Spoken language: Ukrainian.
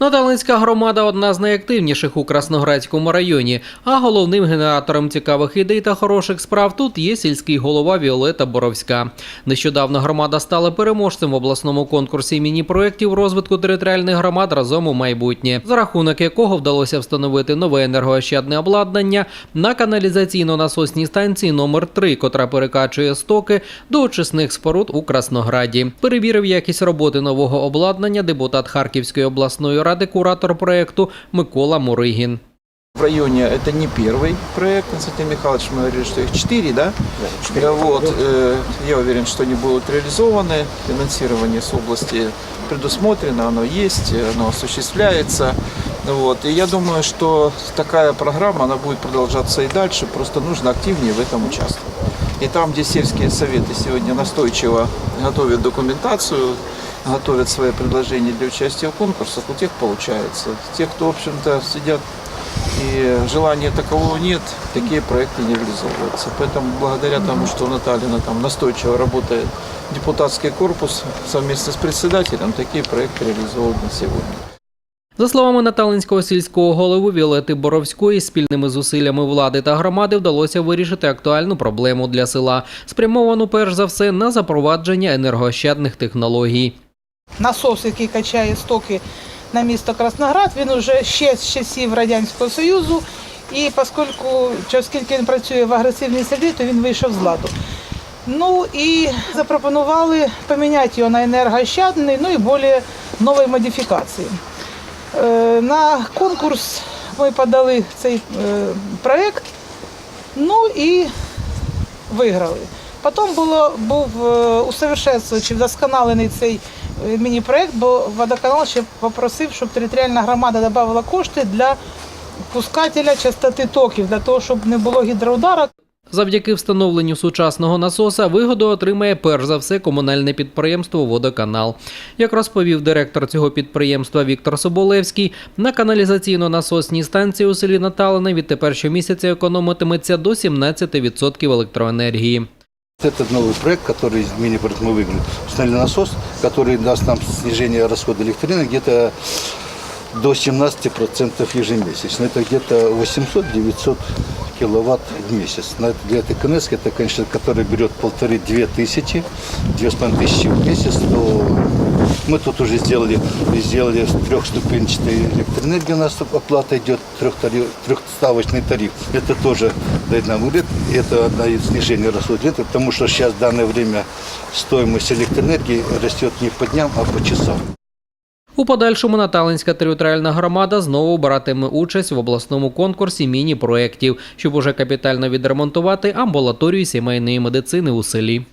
Надалинська громада одна з найактивніших у Красноградському районі, а головним генератором цікавих ідей та хороших справ тут є сільський голова Віолета Боровська. Нещодавно громада стала переможцем в обласному конкурсі міні-проєктів розвитку територіальних громад разом у майбутнє, за рахунок якого вдалося встановити нове енергоощадне обладнання на каналізаційно-насосній станції номер 3 котра перекачує стоки до очисних споруд у Краснограді. Перевірив якість роботи нового обладнання депутат Харківської обласної ради, куратор проекту Микола Муригін. В районе это не первый проект, Константин Михайлович, мы говорили, что их четыре, да? Да, вот, э, я уверен, что они будут реализованы. Финансирование с области предусмотрено, оно есть, оно осуществляется. Вот. И я думаю, что такая программа, она будет продолжаться и дальше, просто нужно активнее в этом участвовать. И там, где сельские советы сегодня настойчиво готовят документацию, готовят свои предложения для участия в конкурсах, у тех получается. Те, кто, в общем-то, сидят и желания такового нет, такие проекты не реализовываются. Поэтому благодаря тому, что Натальина там настойчиво работает депутатский корпус совместно с председателем, такие проекты реализованы сегодня. За словами Наталинського сільського голови Віолети Боровської, спільними зусиллями влади та громади вдалося вирішити актуальну проблему для села, спрямовану перш за все на запровадження енергоощадних технологій. насос, який качає стоки на місто Красноград, він уже ще з часів Радянського Союзу. І оскільки, оскільки він працює в агресивній середі, то він вийшов з ладу. Ну і запропонували поміняти його на енергоощадний, ну і більш нової модифікації. Е, На конкурс ми подали цей е, проєкт, ну і виграли. Потім було, був е, чи вдосконалений цей е, міні-проєкт, бо водоканал ще попросив, щоб територіальна громада додавала кошти для пускателя частоти токів, для того, щоб не було гідроудара. Завдяки встановленню сучасного насоса вигоду отримає перш за все комунальне підприємство Водоканал. Як розповів директор цього підприємства Віктор Соболевський, на каналізаційно-насосній станції у селі Наталина відтепер щомісяця економитиметься до 17% електроенергії. Этот новый проект, который из мини-проект мы выиграли, установили насос, который даст нам снижение расхода электрины где-то до 17% ежемесячно. Это где-то 800-900 киловатт в месяц. На это- Для этой КНС, это, конечно, который берет полторы-две тысячи, две с половиной тысячи в месяц, то мы тут уже сделали, сделали трехступенчатый электроэнергия, у нас оплата идет, трехтариф- трехставочный тариф. Это тоже дает нам выгод, и это одна из снижения расхода электро, потому что сейчас в данное время стоимость электроэнергии растет не по дням, а по часам. У подальшому Наталинська територіальна громада знову братиме участь в обласному конкурсі міні-проєктів, щоб уже капітально відремонтувати амбулаторію сімейної медицини у селі.